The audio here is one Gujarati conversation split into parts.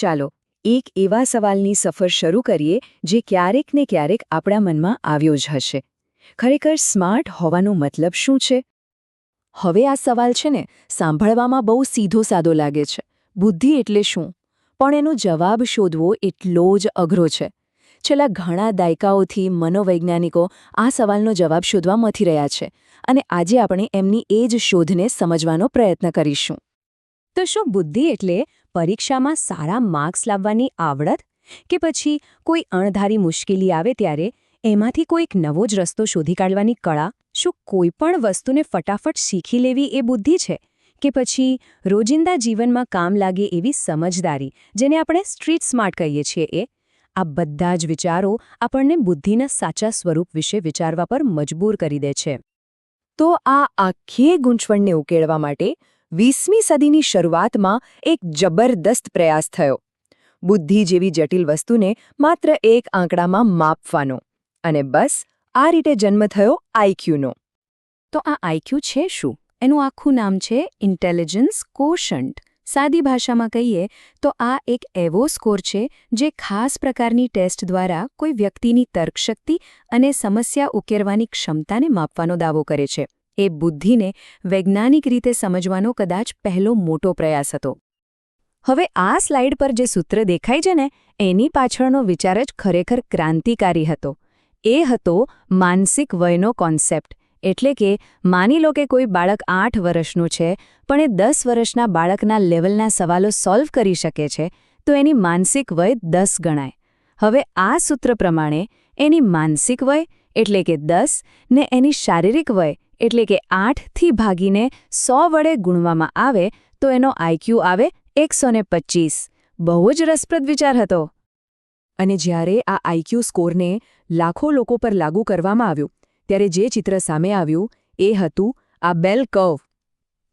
ચાલો, એક એવા સવાલની સફર શરૂ કરીએ જે ક્યારેક ને ક્યારેક આપણા મનમાં આવ્યો જ હશે. ખરેખર સ્માર્ટ હોવાનો મતલબ શું છે? હવે આ સવાલ છે ને સાંભળવામાં બહુ સીધો સાદો લાગે છે. બુદ્ધિ એટલે શું? પણ એનો જવાબ શોધવો એટલો જ અઘરો છે. છેલ્લા ઘણા દાયકાઓથી મનોવૈજ્ઞાનિકો આ સવાલનો જવાબ શોધવા મથી રહ્યા છે અને આજે આપણે એમની એ જ શોધને સમજવાનો પ્રયત્ન કરીશું. તો શું બુદ્ધિ એટલે પરીક્ષામાં સારા માર્ક્સ લાવવાની આવડત? કે પછી કોઈ અણધારી મુશ્કેલી આવે ત્યારે એમાંથી કોઈક નવો જ રસ્તો શોધી કાઢવાની કળા? શું કોઈ પણ વસ્તુને ફટાફટ શીખી લેવી એ બુદ્ધિ છે? કે પછી રોજિંદા જીવનમાં કામ લાગે એવી સમજદારી, જેને આપણે સ્ટ્રીટ સ્માર્ટ કહીએ છીએ એ? આ બધા જ વિચારો આપણને બુદ્ધિના સાચા સ્વરૂપ વિશે વિચારવા પર મજબૂર કરી દે છે. તો આ આખી ગૂંચવણને ઉકેળવા માટે વીસમી સદીની શરૂઆતમાં એક જબરદસ્ત પ્રયાસ થયો. બુદ્ધિ જેવી જટિલ વસ્તુને માત્ર એક આંકડામાં માપવાનો. અને બસ, આ રીતે જન્મ થયો આઈક્યુનો તો આ આઈક્યુ છે શું? એનું આખું નામ છે ઇન્ટેલિજન્સ કોશન્ટ સાદી ભાષામાં કહીએ તો આ એક એવો સ્કોર છે જે ખાસ પ્રકારની ટેસ્ટ દ્વારા કોઈ વ્યક્તિની તર્કશક્તિ અને સમસ્યા ઉકેરવાની ક્ષમતાને માપવાનો દાવો કરે છે. એ બુદ્ધિને વૈજ્ઞાનિક રીતે સમજવાનો કદાચ પહેલો મોટો પ્રયાસ હતો. હવે આ સ્લાઇડ પર જે સૂત્ર દેખાય છે ને, એની પાછળનો વિચાર જ ખરેખર ક્રાંતિકારી હતો. એ હતો માનસિક વયનો કોન્સેપ્ટ, એટલે કે માની લો કે કોઈ બાળક આઠ વર્ષનું છે, પણ એ દસ વર્ષના બાળકના લેવલના સવાલો સોલ્વ કરી શકે છે, તો એની માનસિક વય દસ ગણાય. હવે આ સૂત્ર પ્રમાણે એની માનસિક વય, એટલે કે દસ, ને એની શારીરિક વય એટલે કે આઠથી ભાગીને સો વડે ગુણવામાં આવે, તો એનો આઈક્યુ આવે એકસો બહુ જ રસપ્રદ વિચાર હતો. અને જ્યારે આ આઈક્યુ સ્કોરને લાખો લોકો પર લાગુ કરવામાં આવ્યું, ત્યારે જે ચિત્ર સામે આવ્યું, એ હતું આ બેલ કર્વ.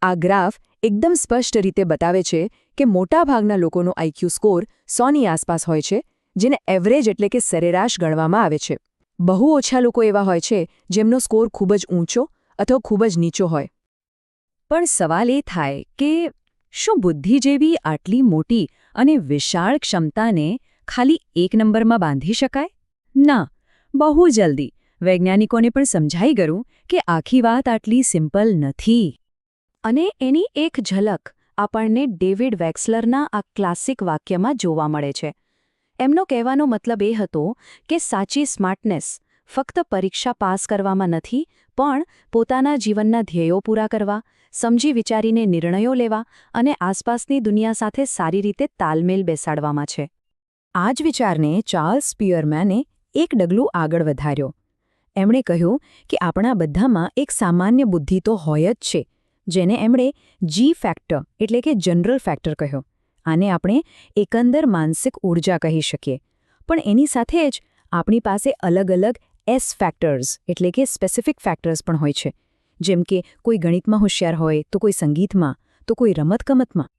આ ગ્રાફ એકદમ સ્પષ્ટ રીતે બતાવે છે કે મોટાભાગના લોકોનો આઈક્યુ સ્કોર સોની આસપાસ હોય છે, જેને એવરેજ એટલે કે સરેરાશ ગણવામાં આવે છે. બહુ ઓછા લોકો એવા હોય છે જેમનો સ્કોર ખૂબ જ ઊંચો અથવા ખૂબ જ નીચો હોય. પણ સવાલ એ થાય કે શું બુદ્ધિ જેવી આટલી મોટી અને વિશાળ ક્ષમતાને ખાલી એક નંબરમાં બાંધી શકાય? ના, બહુ જલ્દી. વૈજ્ઞાનિકોને પણ સમજાઈ ગયું કે આખી વાત આટલી સિમ્પલ નથી. અને એની એક ઝલક આપણને ડેવિડ વેક્સલરના આ ક્લાસિક વાક્યમાં જોવા મળે છે. એમનો કહેવાનો મતલબ એ હતો કે સાચી સ્માર્ટનેસ ફક્ત પરીક્ષા પાસ કરવામાં નથી, પણ પોતાના જીવનના ધ્યેયો પૂરા કરવા, સમજી વિચારીને નિર્ણયો લેવા અને આસપાસની દુનિયા સાથે સારી રીતે તાલમેલ બેસાડવામાં છે. આ જ વિચારને ચાર્લ્સ પિયરમેને એક ડગલું આગળ વધાર્યો. એમણે કહ્યું કે આપણા બધામાં એક સામાન્ય બુદ્ધિ તો હોય જ છે, જેને એમણે જી ફેક્ટર એટલે કે જનરલ ફેક્ટર કહ્યો. આને આપણે એકંદર માનસિક ઊર્જા કહી શકીએ. પણ એની સાથે જ આપણી પાસે અલગ અલગ એસ ફેક્ટર્સ એટલે કે સ્પેસિફિક ફેક્ટર્સ પણ હોય છે. જેમ કે કોઈ ગણિતમાં હોશિયાર હોય, તો કોઈ સંગીતમાં, તો કોઈ રમતગમતમાં.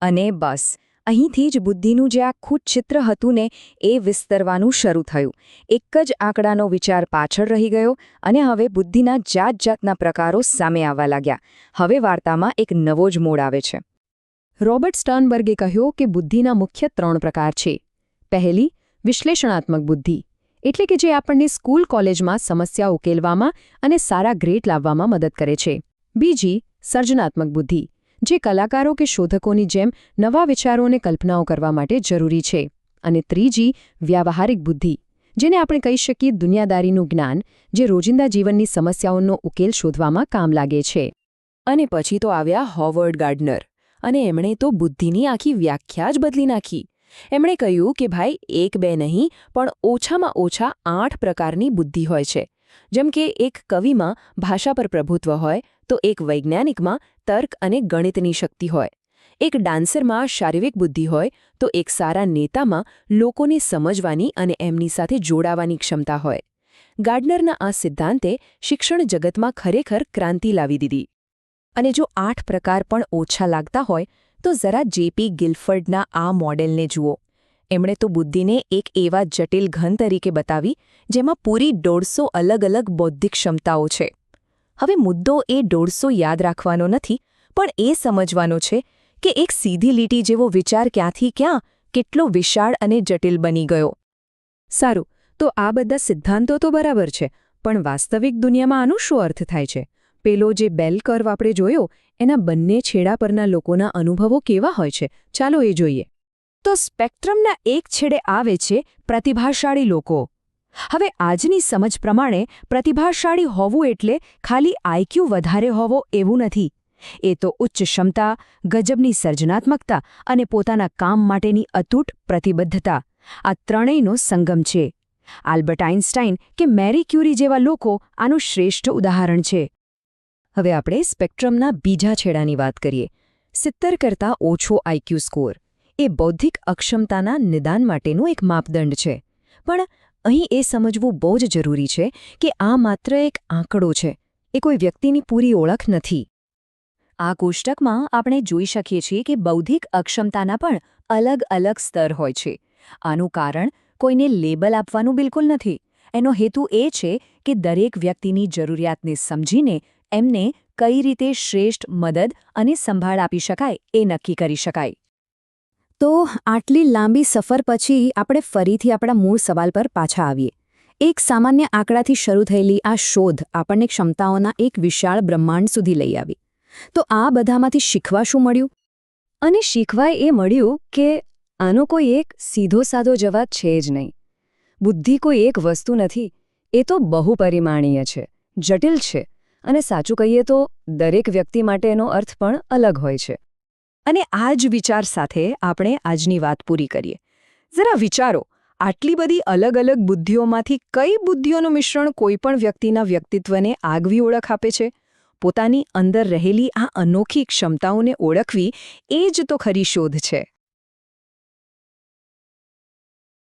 અને બસ, અહીંથી જ બુદ્ધિનું જે આખું ચિત્ર હતું ને, એ વિસ્તરવાનું શરૂ થયું. એક જ આંકડાનો વિચાર પાછળ રહી ગયો અને હવે બુદ્ધિના જાત જાતના પ્રકારો સામે આવવા લાગ્યા. હવે વાર્તામાં એક નવો જ મોડ આવે છે. રોબર્ટ સ્ટર્નબર્ગે કહ્યું કે બુદ્ધિના મુખ્ય ત્રણ પ્રકાર છે. પહેલી, વિશ્લેષણાત્મક બુદ્ધિ. એટલે કે જે આપણને સ્કૂલ કોલેજમાં સમસ્યા ઉકેલવામાં અને સારા ગ્રેડ લાવવામાં મદદ કરે છે. બીજી, સર્જનાત્મક બુદ્ધિ, જે કલાકારો કે શોધકોની જેમ નવા વિચારોને કલ્પનાઓ કરવા માટે જરૂરી છે. અને ત્રીજી, વ્યાવહારિક બુદ્ધિ, જેને આપણે કહી શકીએ દુનિયાદારીનું જ્ઞાન, જે રોજિંદા જીવનની સમસ્યાઓનો ઉકેલ શોધવામાં કામ લાગે છે. અને પછી તો આવ્યા હોવર્ડ ગાર્ડનર, અને એમણે તો બુદ્ધિની આખી વ્યાખ્યા જ બદલી નાખી. એમણે કહ્યું કે, ભાઈ, એક બે નહીં, પણ ઓછામાં ઓછા આઠ પ્રકારની બુદ્ધિ હોય છે. જેમ કે, એક કવિમાં ભાષા પર પ્રભુત્વ હોય, તો એક વૈજ્ઞાનિકમાં તર્ક અને ગણિતની શક્તિ હોય. એક ડાન્સરમાં શારીરિક બુદ્ધિ હોય, તો એક સારા નેતામાં લોકોને સમજવાની અને એમની સાથે જોડાવાની ક્ષમતા હોય. ગાર્ડનરના આ સિદ્ધાંતે શિક્ષણ જગતમાં ખરેખર ક્રાંતિ લાવી દીધી. અને જો આઠ પ્રકાર પણ ઓછા લાગતા હોય તો જરા જેપી ગિલ્ફર્ડના આ મોડેલને જુઓ. એમણે તો બુદ્ધિને એક એવા જટિલ ઘન તરીકે બતાવી, જેમાં પૂરી દોઢસો અલગ અલગ બૌદ્ધિક ક્ષમતાઓ છે. હવે મુદ્દો એ દોઢસો યાદ રાખવાનો નથી, પણ એ સમજવાનો છે કે એક સીધી લીટી જેવો વિચાર ક્યાંથી ક્યાં કેટલો વિશાળ અને જટિલ બની ગયો. સારું, તો આ બધા સિદ્ધાંતો તો બરાબર છે, પણ વાસ્તવિક દુનિયામાં આનું શું અર્થ થાય છે? પેલો જે બેલ કર્વ આપણે જોયો એના બંને છેડા પરના લોકોના અનુભવો કેવા હોય છે? ચાલો એ જોઈએ. તો સ્પેક્ટ્રમના એક છેડે આવે છે પ્રતિભાશાળી લોકો. હવે આજની સમજ પ્રમાણે પ્રતિભાશાળી હોવું એટલે ખાલી આઈક્યુ વધારે હોવો એવું નથી. એ તો ઉચ્ચ ક્ષમતા, ગજબની સર્જનાત્મકતા અને પોતાના કામ માટેની અતૂટ પ્રતિબદ્ધતા. આ ત્રણેયનો સંગમ છે. આલ્બર્ટ આઇન્સ્ટાઇન કે મેરી ક્યુરી જેવા લોકો આનું શ્રેષ્ઠ ઉદાહરણ છે. હવે આપણે સ્પેક્ટ્રમના બીજા છેડાની વાત કરીએ. સિત્તર કરતાં ઓછો આઈક્યુ સ્કોર. એ બૌદ્ધિક અક્ષમતાના નિદાન માટેનું એક માપદંડ છે. પણ અહીં એ સમજવું બહુ જ જરૂરી છે કે આ માત્ર એક આંકડો છે. એ કોઈ વ્યક્તિની પૂરી ઓળખ નથી. આ કોષ્ટકમાં આપણે જોઈ શકીએ છીએ કે બૌદ્ધિક અક્ષમતાના પણ અલગ અલગ સ્તર હોય છે. આનું કારણ કોઈને લેબલ આપવાનું બિલકુલ નથી. એનો હેતુ એ છે કે દરેક વ્યક્તિની જરૂરિયાતને સમજીને એમને કઈ રીતે શ્રેષ્ઠ મદદ અને સંભાળ આપી શકાય એ નક્કી કરી શકાય. તો આટલી લાંબી સફર પછી આપણે ફરીથી આપણા મૂળ સવાલ પર પાછા આવીએ. એક સામાન્ય આંકડાથી શરૂ થયેલી આ શોધ આપણને ક્ષમતાઓના એક વિશાળ બ્રહ્માંડ સુધી લઈ આવી. તો આ બધામાંથી શીખવા શું મળ્યું? અને શીખવા એ મળ્યું કે આનો કોઈ એક સીધો સાધો જવાબ છે જ નહીં. બુદ્ધિ કોઈ એક વસ્તુ નથી, એ તો બહુપરિમાણીય છે, જટિલ છે. અને સાચું કહીએ તો, દરેક વ્યક્તિ માટે એનો અર્થ પણ અલગ હોય છે. અને આ જ વિચાર સાથે આપણે આજની વાત પૂરી કરીએ. જરા વિચારો, આટલી બધી અલગ અલગ બુદ્ધિઓમાંથી કઈ બુદ્ધિઓનું મિશ્રણ કોઈપણ વ્યક્તિના વ્યક્તિત્વને આગવી ઓળખ આપે છે? પોતાની અંદર રહેલી આ અનોખી ક્ષમતાઓને ઓળખવી એ જ તો ખરી શોધ છે.